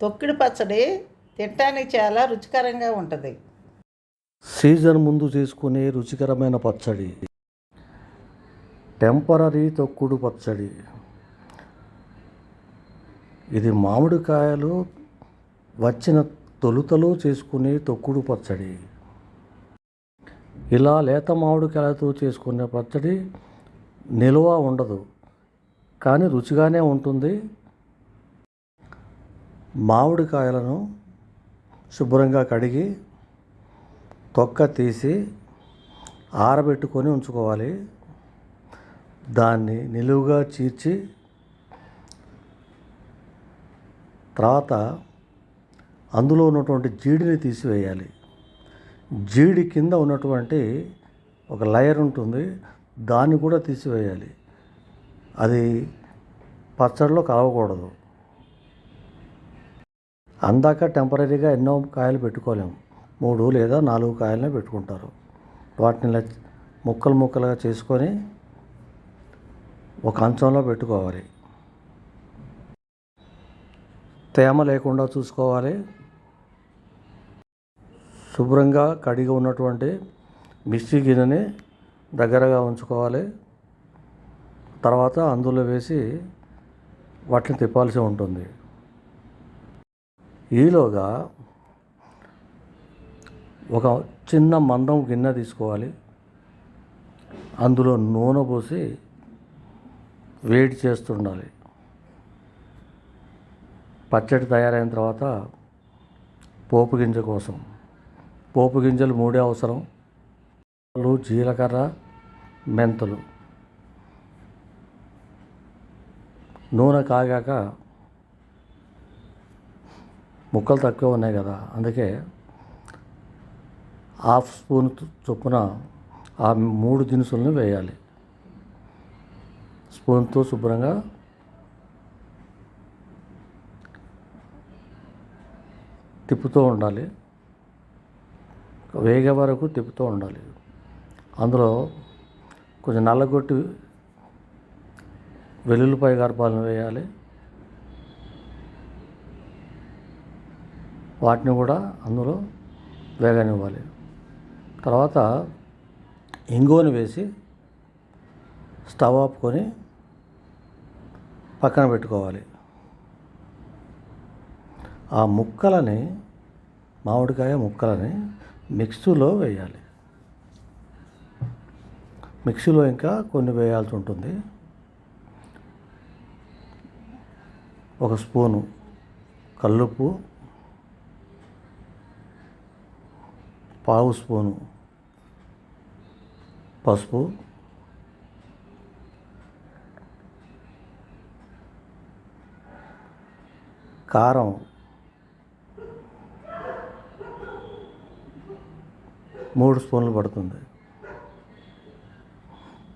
తొక్కిడి పచ్చడి తినటానికి చాలా రుచికరంగా ఉంటుంది. సీజన్ ముందు చేసుకునే రుచికరమైన పచ్చడి. టెంపరీ తొక్కుడు పచ్చడి. ఇది మామిడికాయలు వచ్చిన తొలుతలో చేసుకునే తొక్కుడు పచ్చడి. ఇలా లేత మామిడికాయలతో చేసుకునే పచ్చడి నిల్వ ఉండదు. కానీ రుచిగానే ఉంటుంది. మామిడికాయలను శుభ్రంగా కడిగి తొక్క తీసి ఆరబెట్టుకొని ఉంచుకోవాలి. దాన్ని నిలువుగా చీర్చి తర్వాత అందులో ఉన్నటువంటి జీడిని తీసివేయాలి. జీడి కింద ఉన్నటువంటి ఒక లయర్ ఉంటుంది దాన్ని కూడా తీసివేయాలి. అది పచ్చడిలో కలవకూడదు. అందాక టెంపరీగా ఎన్నో కాయలు పెట్టుకోలేము మూడు లేదా నాలుగు కాయలనే పెట్టుకుంటారు. వాటిని ఇలా ముక్కలు ముక్కలుగా చేసుకొని ఒక అంచంలో పెట్టుకోవాలి. తేమ లేకుండా చూసుకోవాలి. శుభ్రంగా కడిగి ఉన్నటువంటి మిక్సీ గిన్నెని దగ్గరగా ఉంచుకోవాలి. తర్వాత అందులో వేసి వాటిని తిప్పాల్సి ఉంటుంది. ఈలోగా ఒక చిన్న మందం గిన్నె తీసుకోవాలి. అందులో నూనె పోసి వేడి చేస్తుండాలి. పచ్చడి తయారైన తర్వాత పోపు గింజ కోసం. పోపు గింజలు మూడే అవసరం. జీలకర్ర మెంతులు. నూనె కాగాక ముక్కలు తక్కువ ఉన్నాయి కదా అందుకే హాఫ్ స్పూన్ చొప్పున ఆ మూడు దినుసులను వేయాలి. స్పూన్తో శుభ్రంగా తిప్పుతూ ఉండాలి. వేగే వరకు తిప్పుతూ ఉండాలి. అందులో కొంచెం నల్లగొట్టి వెల్లుల్లిపాయ గర్భాలను వేయాలి. వాటిని కూడా అందులో వేగనివ్వాలి. తర్వాత ఇంగువను వేసి స్టవ్ ఆపుకొని పక్కన పెట్టుకోవాలి. ఆ ముక్కలని మామిడికాయ ముక్కలని మిక్సీలో వేయాలి. మిక్సీలో ఇంకా కొన్ని వేయాల్సి ఉంటుంది. ఒక స్పూను కల్లుప్పు పావు స్పూను పసుపు. కారం. మూడు స్పూన్లు పడుతుంది.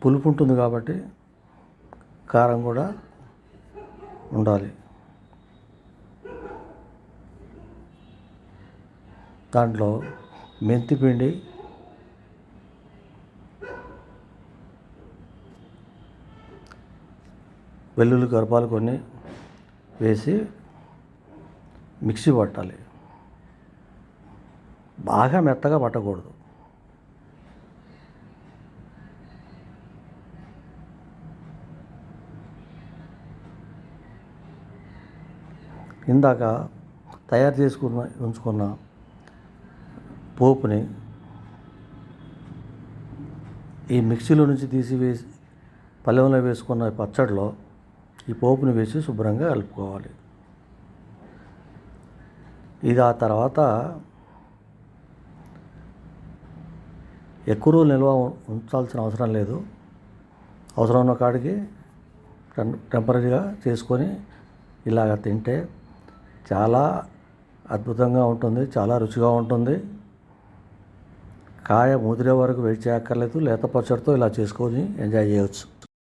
పులుపు ఉంటుంది కాబట్టి కారం కూడా ఉండాలి. దాంట్లో మెంతిపిండి వెల్లుల్లి గర్భాలు కొన్ని వేసి మిక్సీ పట్టాలి. బాగా మెత్తగా పట్టకూడదు. ఇందాక తయారు చేసుకున్న ఉంచుకున్న పోపుని ఈ మిక్సీలో నుంచి తీసి వేసి పల్లెంలో వేసుకున్న పచ్చడిలో ఈ పోపుని వేసి శుభ్రంగా కలుపుకోవాలి. ఇది ఆ తర్వాత ఎక్కువ రోజులు నిల్వ ఉంచాల్సిన అవసరం లేదు. అవసరం ఉన్న కాడికి టెంపరీగా చేసుకొని ఇలాగ తింటే చాలా అద్భుతంగా ఉంటుంది చాలా రుచిగా ఉంటుంది. కాయ ముదిరే వరకు వెయిట్ చేయక్కర్లేదు లేత పచ్చడితో ఇలా చేసుకొని ఎంజాయ్ చేయవచ్చు